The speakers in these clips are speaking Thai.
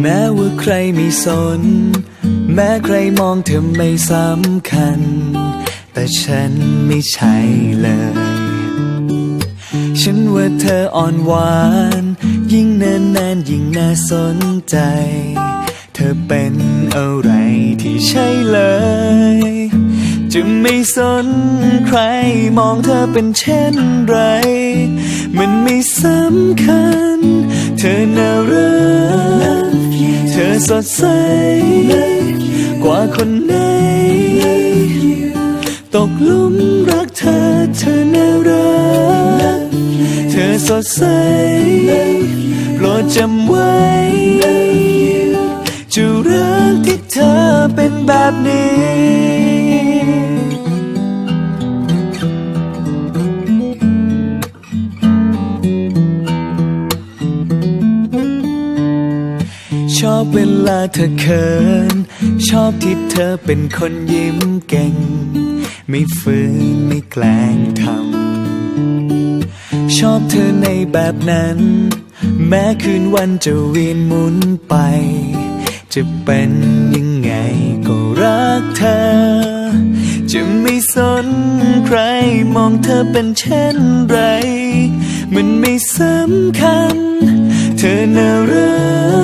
แม้ว่าใครไม่สน แม้ใครมองเธอไม่สำคัญ แต่ฉันไม่ใช่เลย ฉันว่าเธออ่อนหวาน ยิ่งนานนานยิ่งน่าสนใจ เธอเป็นอะไรที่ใช่เลย จะไม่สนใครมองเธอเป็นเช่นไร มันไม่สำคัญ ธอน่ารัก เธอสดใส กว่าคนไหน ตกลุมรักเธอ เธอน่ารัก เธอสดใส โปรดจำไว้ จะรักที่เธอเป็นแบบนี้ อบเวลาเธอเขิน ชอบที่เธอเป็นคนยิ้มเก่ง ไม่ฝืนไม่แกล้งทำ ชอบเธอในแบบนั้น แม้คืนวันจะเวียนหมุนไป จะเป็นยังไงก็รักเธอ จะไม่สนใครมองเธอเป็นเช่นไร มันไม่สำคัญ เธอน่ารัก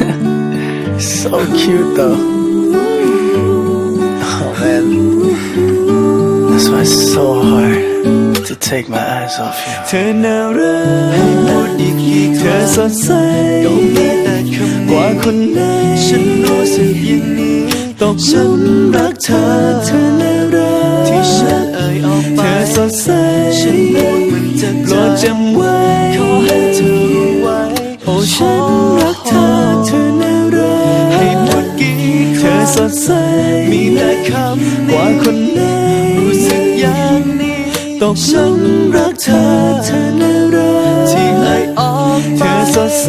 So cute, though. Oh man, that's why it's so hard to take my eyes off you. เธอน่ารักเธอสดใสกว่าคนไหนฉันรู้สึกอย่างนี้ตกหลุมรักเธอเธอน่ารักที่ฉันเอ่ยออกไปเธอสดใสฉันพูดมันจะโปรดจำไว้ มีแต่คำกว่าคนไหนรู้สึกอย่างนี้ตกหลุมรักเธอเธอน่ารักที่เอ่ยออกเธอสดใส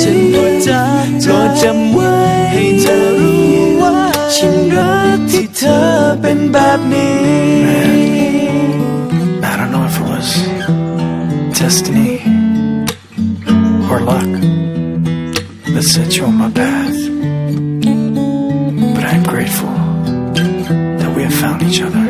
ฉันพูดจกโปรดจำไว้ให้เธอรู้ว่า ฉันรักที่เธอเป็นแบบนี้ I don't know if it was destiny or luck that set you on my path, but I'm grateful found each other.